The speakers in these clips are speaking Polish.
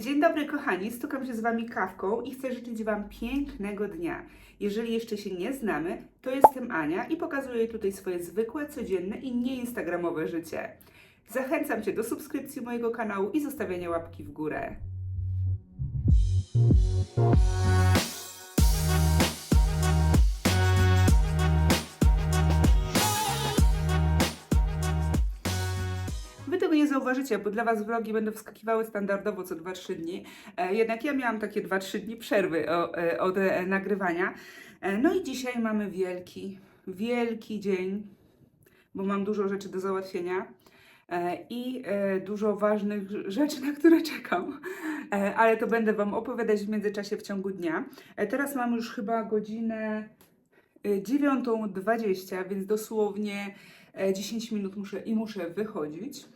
Dzień dobry kochani, stukam się z Wami kawką i chcę życzyć Wam pięknego dnia. Jeżeli jeszcze się nie znamy, to jestem Ania i pokazuję tutaj swoje zwykłe, codzienne i nieinstagramowe życie. Zachęcam Cię do subskrypcji mojego kanału i zostawiania łapki w górę. Zauważycie, bo dla Was vlogi będą wskakiwały standardowo co 2-3 dni. E, jednak ja miałam takie 2-3 dni przerwy e, od e, nagrywania. No i dzisiaj mamy wielki, wielki dzień, bo mam dużo rzeczy do załatwienia i dużo ważnych rzeczy, na które czekam. Ale to będę Wam opowiadać w międzyczasie w ciągu dnia. Teraz mam już chyba godzinę e, 9.20, więc dosłownie e, 10 minut muszę i muszę wychodzić.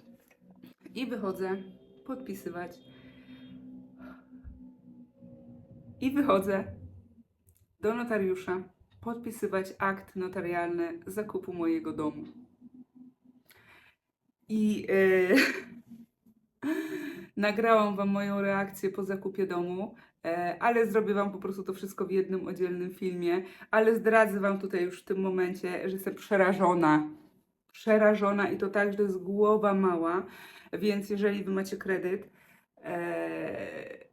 I wychodzę podpisywać. I wychodzę do notariusza podpisywać akt notarialny zakupu mojego domu. I e, nagrałam Wam moją reakcję po zakupie domu, e, ale zrobię Wam po prostu to wszystko w jednym oddzielnym filmie. Ale zdradzę Wam tutaj już w tym momencie, że jestem przerażona. Przerażona i to tak, że jest głowa mała. Więc jeżeli Wy macie kredyt, e,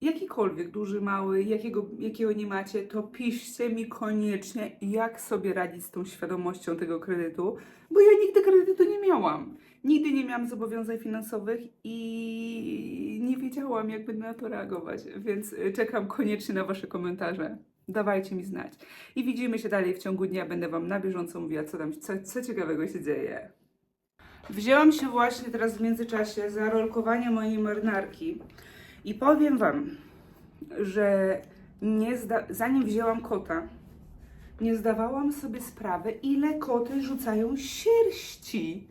jakikolwiek, duży, mały, jakiego, jakiego nie macie, to piszcie mi koniecznie, jak sobie radzić z tą świadomością tego kredytu, bo ja nigdy kredytu nie miałam. Nigdy nie miałam zobowiązań finansowych i nie wiedziałam, jak na to reagować, więc y, czekam koniecznie na Wasze komentarze. Dawajcie mi znać. I widzimy się dalej w ciągu dnia. Będę Wam na bieżąco mówiła, co tam, co, co ciekawego się dzieje. Wzięłam się właśnie teraz w międzyczasie za rolkowanie mojej marynarki i powiem Wam, że nie zanim wzięłam kota, nie zdawałam sobie sprawy, ile koty rzucają sierści.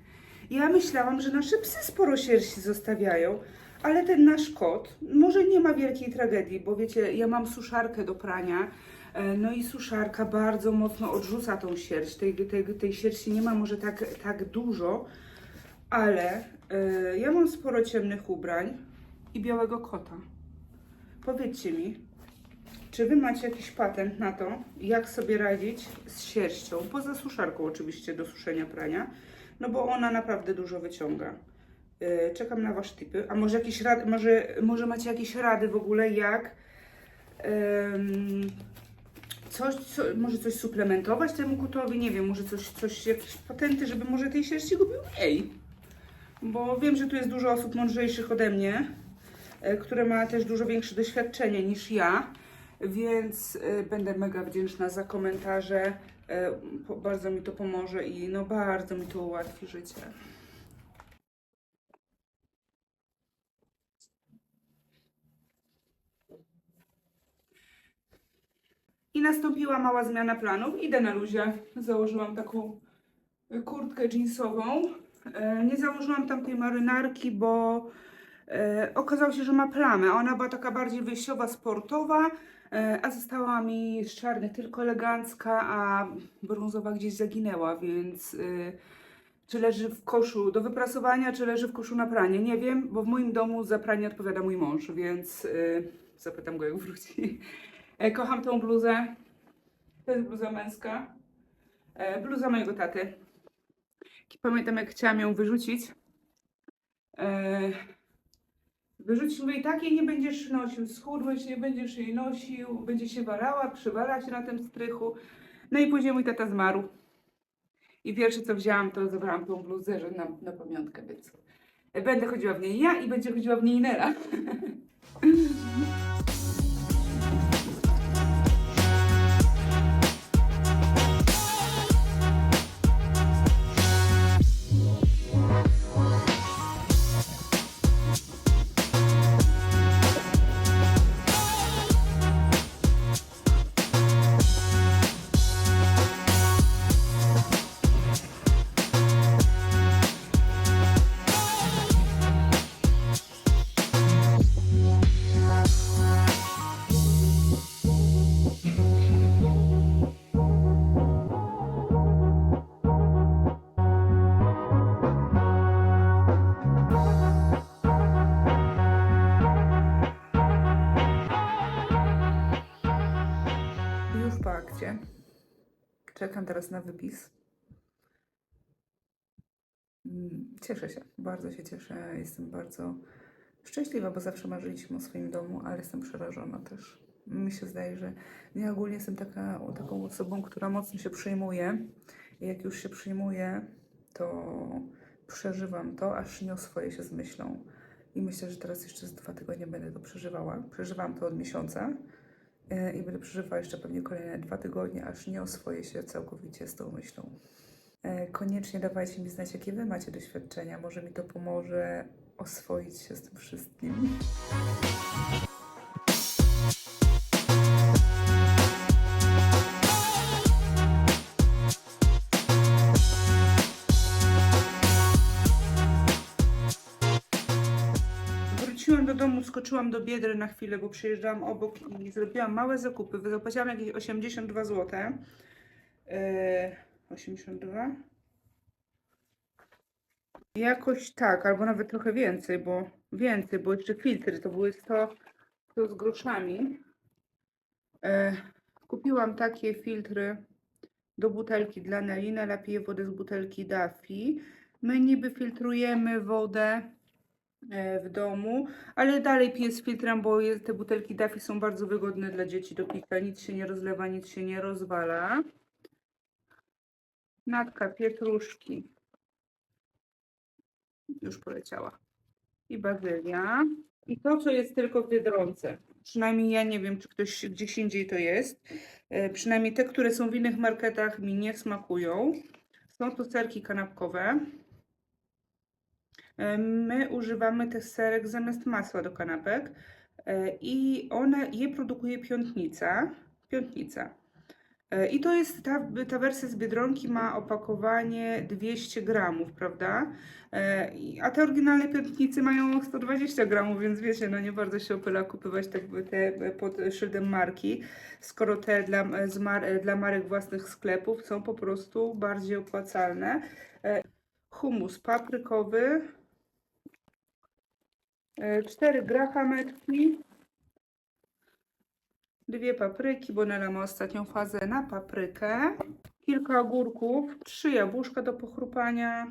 Ja myślałam, że nasze psy sporo sierści zostawiają, ale ten nasz kot może nie ma wielkiej tragedii, bo wiecie, ja mam suszarkę do prania, e, no i suszarka bardzo mocno odrzuca tą sierść. Tej, tej, tej sierści nie ma może tak, tak dużo, ale y, ja mam sporo ciemnych ubrań i białego kota. Powiedzcie mi, czy wy macie jakiś patent na to, jak sobie radzić z sierścią? Poza suszarką oczywiście do suszenia prania, no bo ona naprawdę dużo wyciąga. Y, czekam na wasze tipy. A może jakieś rady, może, może macie jakieś rady w ogóle, jak ym, coś, co, może coś suplementować temu kotowi? Nie wiem, może coś, coś, jakieś patenty, żeby może tej sierści gubił mniej bo wiem, że tu jest dużo osób mądrzejszych ode mnie, e, które ma też dużo większe doświadczenie niż ja, więc e, będę mega wdzięczna za komentarze. E, Bardzo mi to pomoże i no bardzo mi to ułatwi życie. Nastąpiła mała zmiana planów. Idę na luzie. Założyłam taką kurtkę jeansową. E, Nie założyłam tamtej marynarki, bo e, okazało się, że ma plamę. Ona była taka bardziej wyjściowa, sportowa, e, a została mi z czarnych tylko elegancka, a brązowa gdzieś zaginęła, więc czy leży w koszu do wyprasowania, czy leży w koszu na pranie? Nie wiem, bo w moim domu za pranie odpowiada mój mąż, więc zapytam go, jak wróci. E, Kocham tą bluzę. To jest bluza męska. E, Bluza mojego taty. Pamiętam, jak chciałam ją wyrzucić. E, wyrzucić, mówię, i tak jej nie będziesz nosił, schudłeś, nie będziesz jej nosił, będzie się walała, przywala się na tym strychu. No i później mój tata zmarł. I pierwsze, co wzięłam, to zabrałam tą bluzę, że na, na pamiątkę, więc będę chodziła w niej ja i będzie chodziła w niej Nela. Czekam teraz na wypis. Mm, Cieszę się, bardzo się cieszę. Jestem bardzo szczęśliwa, bo zawsze marzyliśmy o swoim domu, ale jestem przerażona też. Mi się zdaje, że ja ogólnie jestem taka, taką osobą, która mocno się przejmuje. I jak już się przejmuję, to przeżywam to, aż nie oswoję się z myślą. I myślę, że teraz jeszcze z dwa tygodnie będę to przeżywała. Przeżywam to od miesiąca i będę przeżywała jeszcze pewnie kolejne dwa tygodnie, aż nie oswoję się całkowicie z tą myślą. E, Koniecznie dawajcie mi znać, jakie Wy macie doświadczenia. Może mi to pomoże oswoić się z tym wszystkim. Domu, skoczyłam do Biedry na chwilę, bo przyjeżdżałam obok i zrobiłam małe zakupy. Zapłaciłam jakieś 82 zł. Eee, 82? Jakoś tak, albo nawet trochę więcej, bo więcej, bo jeszcze filtry to były 100, 100 z groszami. E, kupiłam takie filtry do butelki dla Neli. Nela pije wodę z butelki Daffy. My niby filtrujemy wodę w domu, ale dalej piję z filtrem, bo te butelki Daffy są bardzo wygodne dla dzieci do picia. Nic się nie rozlewa, nic się nie rozwala. Natka pietruszki. Już poleciała. I bazylia. I to, co jest tylko w. Przynajmniej ja nie wiem, czy ktoś gdzieś indziej to jest. E, przynajmniej te, które są w innych marketach mi nie smakują. Są to serki kanapkowe. My używamy tych serek zamiast masła do kanapek e, i one je produkuje piątnica. Piątnica. E, I to jest ta, ta wersja z Biedronki ma opakowanie 200 gramów, prawda? E, A te oryginalne piątnicy mają 120 gramów, więc wiecie, no nie bardzo się opyla kupywać te, te pod szyldem marki, skoro te dla, mar, dla marek własnych sklepów są po prostu bardziej opłacalne. Humus paprykowy, e, cztery grahametki, dwie papryki, bo Nela ma ostatnią fazę na paprykę, kilka ogórków, trzy jabłuszka do pochrupania,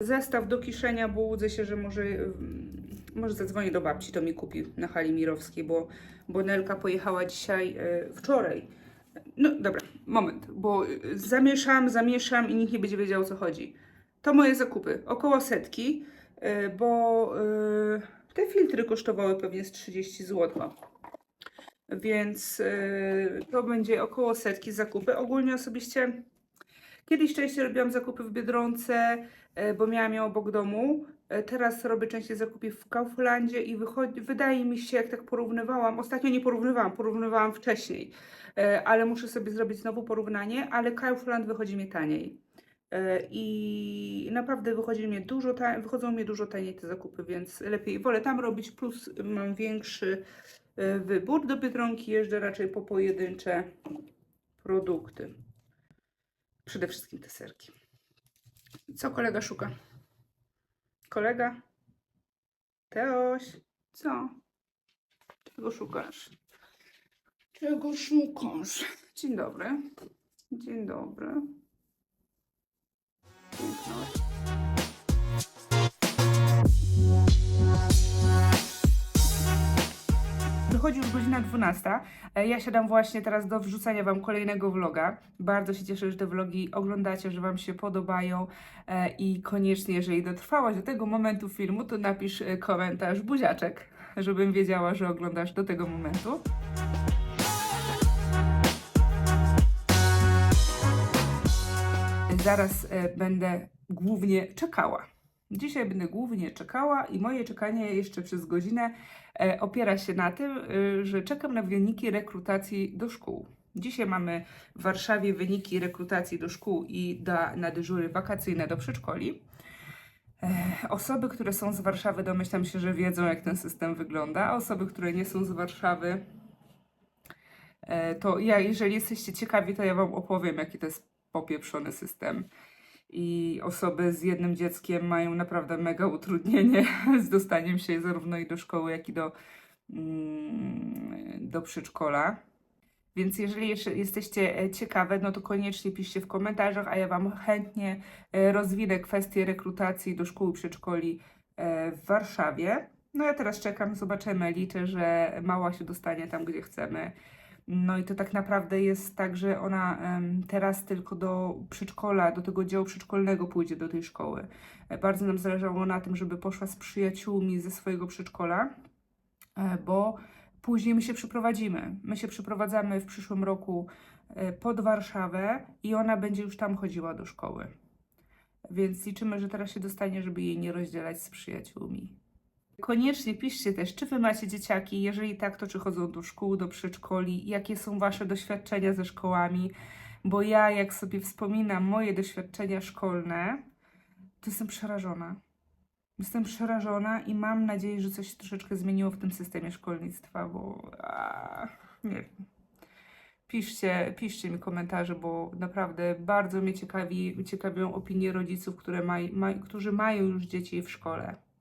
zestaw do kiszenia, bo łudzę się, że może, mm, może zadzwonię do babci, to mi kupi na hali Mirowskiej, bo, bo Nelka pojechała dzisiaj, e, wczoraj. No dobra, moment, bo e, zamieszam, zamieszam i nikt nie będzie wiedział o co chodzi. To moje zakupy, około setki, bo e, te filtry kosztowały pewnie z 30 zł. Więc e, to będzie około setki zakupy. Ogólnie osobiście kiedyś częściej robiłam zakupy w Biedronce, e, bo miałam ją obok domu. E, Teraz robię częściej zakupy w Kauflandzie i wydaje mi się, jak tak porównywałam, ostatnio nie porównywałam, porównywałam wcześniej, e, ale muszę sobie zrobić znowu porównanie, ale Kaufland wychodzi mi taniej. E, I naprawdę wychodzi mnie dużo wychodzą mi dużo taniej te zakupy, więc lepiej wolę tam robić, plus mam większy e, wybór. Do Biedronki jeżdżę raczej po pojedyncze produkty. Przede wszystkim te serki. Co kolega szuka? Kolega? Teoś? Co? Czego szukasz? Czego szukasz? Dzień dobry. Dzień dobry. Wychodzi już godzina 12. E, Ja siadam właśnie teraz do wrzucania Wam kolejnego vloga. Bardzo się cieszę, że te vlogi oglądacie, że Wam się podobają e, i koniecznie, jeżeli dotrwałaś do tego momentu filmu, to napisz e, komentarz buziaczek, żebym wiedziała, że oglądasz do tego momentu. Zaraz e, będę głównie czekała. Dzisiaj będę głównie czekała i moje czekanie jeszcze przez godzinę e, opiera się na tym, e, że czekam na wyniki rekrutacji do szkół. Dzisiaj mamy w Warszawie wyniki rekrutacji do szkół i da, na dyżury wakacyjne do przedszkoli. Osoby, które są z Warszawy, domyślam się, że wiedzą, jak ten system wygląda, a osoby, które nie są z Warszawy, to ja, jeżeli jesteście ciekawi, to ja Wam opowiem, jaki to jest popieprzony system. I osoby z jednym dzieckiem mają naprawdę mega utrudnienie z dostaniem się zarówno i do szkoły, jak i do, mm, do przedszkola. Więc jeżeli jesteście e, ciekawe, no to koniecznie piszcie w komentarzach, a ja Wam chętnie e, rozwinę kwestię rekrutacji do szkół i przedszkoli e, w Warszawie. No ja teraz czekam, zobaczymy. Liczę, że mała się dostanie tam, gdzie chcemy. No i to tak naprawdę jest tak, że ona teraz tylko do przedszkola, do tego działu przedszkolnego pójdzie do tej szkoły. E, Bardzo nam zależało na tym, żeby poszła z przyjaciółmi ze swojego przedszkola, e, bo później my się przeprowadzimy. My się przeprowadzamy w przyszłym roku e, pod Warszawę i ona będzie już tam chodziła do szkoły. Więc liczymy, że teraz się dostanie, żeby jej nie rozdzielać z przyjaciółmi. Koniecznie piszcie też, czy wy macie dzieciaki, jeżeli tak, to czy chodzą do szkół, do przedszkoli, jakie są wasze doświadczenia ze szkołami, bo ja jak sobie wspominam moje doświadczenia szkolne, to jestem przerażona. Jestem przerażona i mam nadzieję, że coś się troszeczkę zmieniło w tym systemie szkolnictwa, bo a, nie wiem. Piszcie, piszcie mi komentarze, bo naprawdę bardzo mnie ciekawi, ciekawią opinie rodziców, które maj, maj, którzy mają już dzieci w szkole.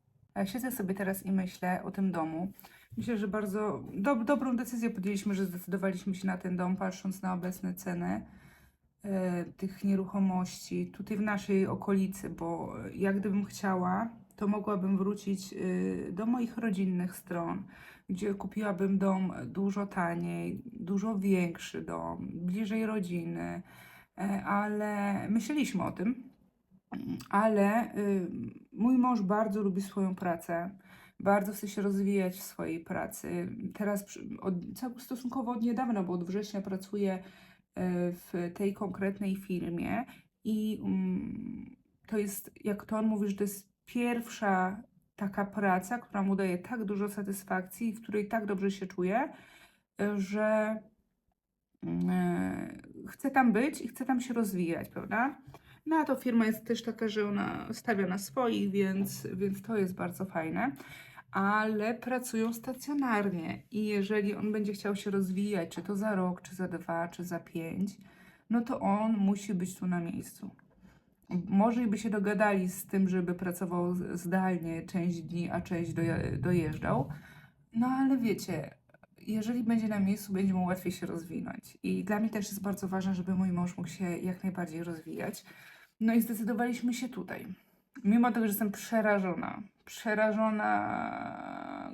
Siedzę sobie teraz i myślę o tym domu. Myślę, że bardzo do, dobrą decyzję podjęliśmy, że zdecydowaliśmy się na ten dom, patrząc na obecne ceny e, tych nieruchomości tutaj w naszej okolicy, bo jak gdybym chciała, to mogłabym wrócić y, do moich rodzinnych stron, gdzie kupiłabym dom dużo taniej, dużo większy dom, bliżej rodziny, e, ale myśleliśmy o tym, ale y, mój mąż bardzo lubi swoją pracę. Bardzo chce się rozwijać w swojej pracy. Teraz od, stosunkowo od niedawna, bo od września pracuje y, w tej konkretnej firmie i mm, to jest, jak to on mówi, że to jest pierwsza taka praca, która mu daje tak dużo satysfakcji, i w której tak dobrze się czuje, że y, chce tam być i chce tam się rozwijać, prawda? No a to firma jest też taka, że ona stawia na swoich, więc, więc to jest bardzo fajne. Ale pracują stacjonarnie i jeżeli on będzie chciał się rozwijać, czy to za rok, czy za dwa, czy za pięć, no to on musi być tu na miejscu. Może by się dogadali z tym, żeby pracował zdalnie część dni, a część doje- dojeżdżał. No ale wiecie, jeżeli będzie na miejscu, będzie mu łatwiej się rozwinąć. I dla mnie też jest bardzo ważne, żeby mój mąż mógł się jak najbardziej rozwijać. No i zdecydowaliśmy się tutaj. Mimo tego, że jestem przerażona, przerażona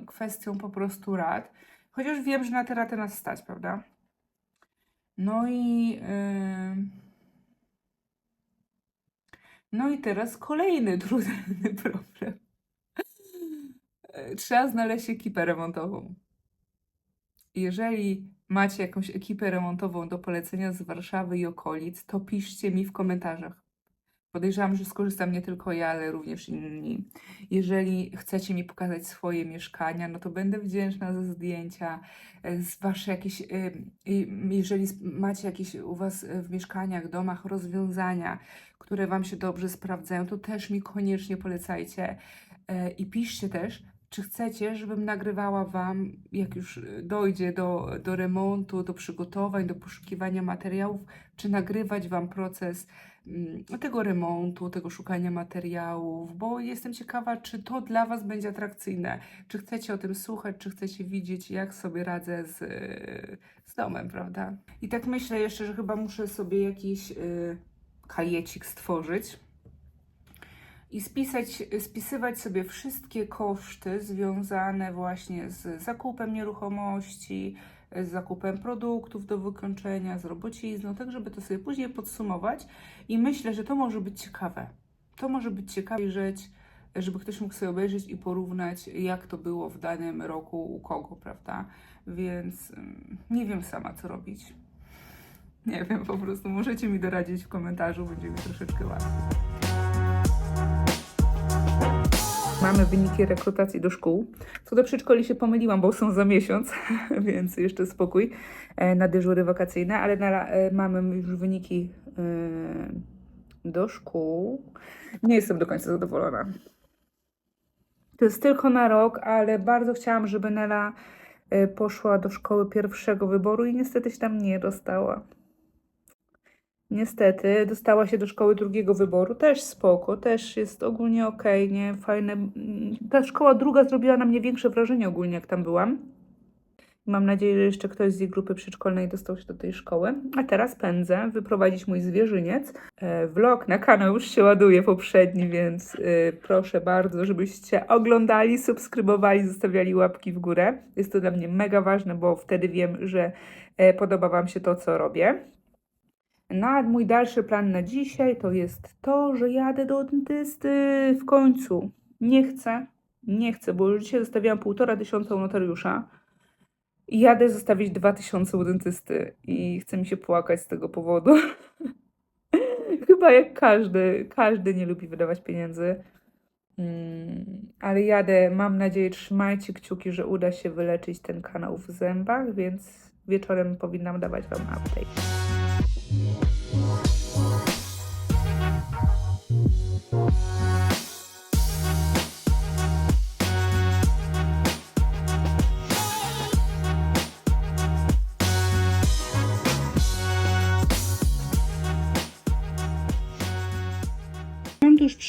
kwestią po prostu rat, chociaż wiem, że na te raty nas stać, prawda? No i. Yy... No i teraz kolejny trudny problem. Trzeba znaleźć ekipę remontową. Jeżeli macie jakąś ekipę remontową do polecenia z Warszawy i okolic, to piszcie mi w komentarzach. Podejrzewam, że skorzystam nie tylko ja, ale również inni. Jeżeli chcecie mi pokazać swoje mieszkania, no to będę wdzięczna za zdjęcia, e, z wasze jakieś, e, jeżeli macie jakieś u was e, w mieszkaniach, domach rozwiązania, które wam się dobrze sprawdzają, to też mi koniecznie polecajcie. I piszcie też, czy chcecie, żebym nagrywała Wam, jak już e, dojdzie do, do remontu, do przygotowań, do poszukiwania materiałów, czy nagrywać Wam proces mm, tego remontu, tego szukania materiałów, bo jestem ciekawa, czy to dla Was będzie atrakcyjne, czy chcecie o tym słuchać, czy chcecie widzieć, jak sobie radzę z, z domem, prawda? I tak myślę jeszcze, że chyba muszę sobie jakiś y, kajecik stworzyć i spisać, spisywać sobie wszystkie koszty związane właśnie z zakupem nieruchomości, z zakupem produktów do wykończenia, z robocizną, tak żeby to sobie później podsumować i myślę, że to może być ciekawe. To może być ciekawe żyć, żeby ktoś mógł sobie obejrzeć i porównać, jak to było w danym roku u kogo, prawda? Więc mm, nie wiem sama, co robić. Nie wiem, po prostu możecie mi doradzić w komentarzu, będzie mi troszeczkę łatwiej. Mamy wyniki rekrutacji do szkół. Co do przedszkoli się pomyliłam, bo są za miesiąc, więc jeszcze spokój e, na dyżury wakacyjne, ale na, e, mamy już wyniki e, do szkół. Nie jestem do końca zadowolona. To jest tylko na rok, ale bardzo chciałam, żeby Nela poszła do szkoły pierwszego wyboru i niestety się tam nie dostała. Niestety, dostała się do szkoły drugiego wyboru, też spoko, też jest ogólnie okej, nie, fajne. Ta szkoła druga zrobiła na mnie większe wrażenie ogólnie, jak tam byłam. Mam nadzieję, że jeszcze ktoś z jej grupy przedszkolnej dostał się do tej szkoły. A teraz pędzę wyprowadzić mój zwierzyniec. E, vlog na kanał już się ładuje poprzedni, więc e, proszę bardzo, żebyście oglądali, subskrybowali, zostawiali łapki w górę. Jest to dla mnie mega ważne, bo wtedy wiem, że e, podoba Wam się to, co robię. No a mój dalszy plan na dzisiaj to jest to, że jadę do dentysty w końcu. Nie chcę, nie chcę, bo już dzisiaj zostawiłam półtora tysiąca u notariusza. I jadę zostawić dwa tysiące u dentysty i chce mi się płakać z tego powodu. Chyba jak każdy, każdy nie lubi wydawać pieniędzy. Mm, ale jadę, mam nadzieję, trzymajcie kciuki, że uda się wyleczyć ten kanał w zębach, więc wieczorem powinnam dawać Wam update.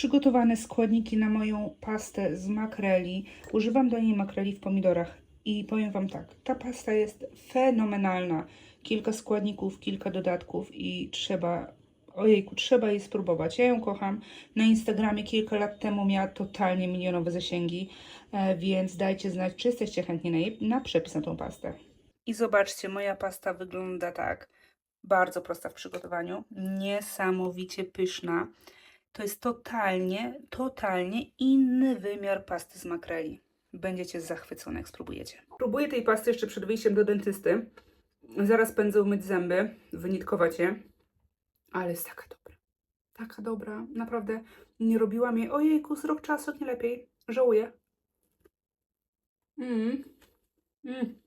Przygotowane składniki na moją pastę z makreli. Używam do niej makreli w pomidorach i powiem Wam tak, ta pasta jest fenomenalna. Kilka składników, kilka dodatków i trzeba, ojejku, trzeba jej spróbować. Ja ją kocham. Na Instagramie kilka lat temu miała totalnie milionowe zasięgi, e, więc dajcie znać, czy jesteście chętni na, jej, na przepis na tą pastę. I zobaczcie, moja pasta wygląda tak. Bardzo prosta w przygotowaniu, niesamowicie pyszna. To jest totalnie, totalnie inny wymiar pasty z makreli. Będziecie zachwycone, jak spróbujecie. Próbuję tej pasty jeszcze przed wyjściem do dentysty. Zaraz pędzę umyć zęby, wynitkować je. Ale jest taka dobra. Taka dobra. Naprawdę nie robiłam jej. Ojejku, z rok czasu nie lepiej. Żałuję. Mm. Mm.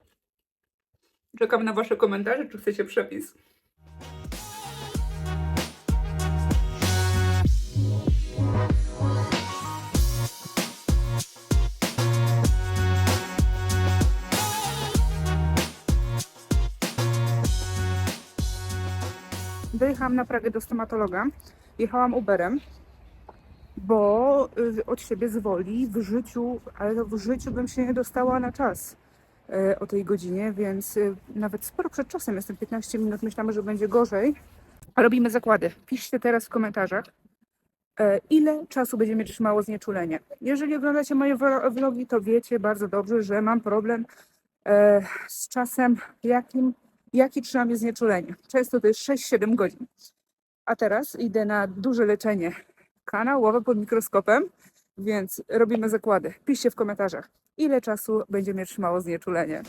Czekam na Wasze komentarze, czy chcecie przepis. Dojechałam na Pragę do stomatologa. Jechałam Uberem, bo y, od siebie z woli w życiu, ale w życiu bym się nie dostała na czas y, o tej godzinie, więc y, nawet sporo przed czasem, jestem 15 minut, myślałam, że będzie gorzej. Robimy zakłady. Piszcie teraz w komentarzach, ile czasu będzie mnie trzymało znieczulenie. Jeżeli oglądacie moje vlo- vlogi, to wiecie bardzo dobrze, że mam problem z czasem, jakim, jaki trzyma mnie znieczulenie. Często to jest 6-7 godzin. A teraz idę na duże leczenie kanałowe pod mikroskopem, więc robimy zakłady. Piszcie w komentarzach, ile czasu będzie mnie trzymało znieczulenie.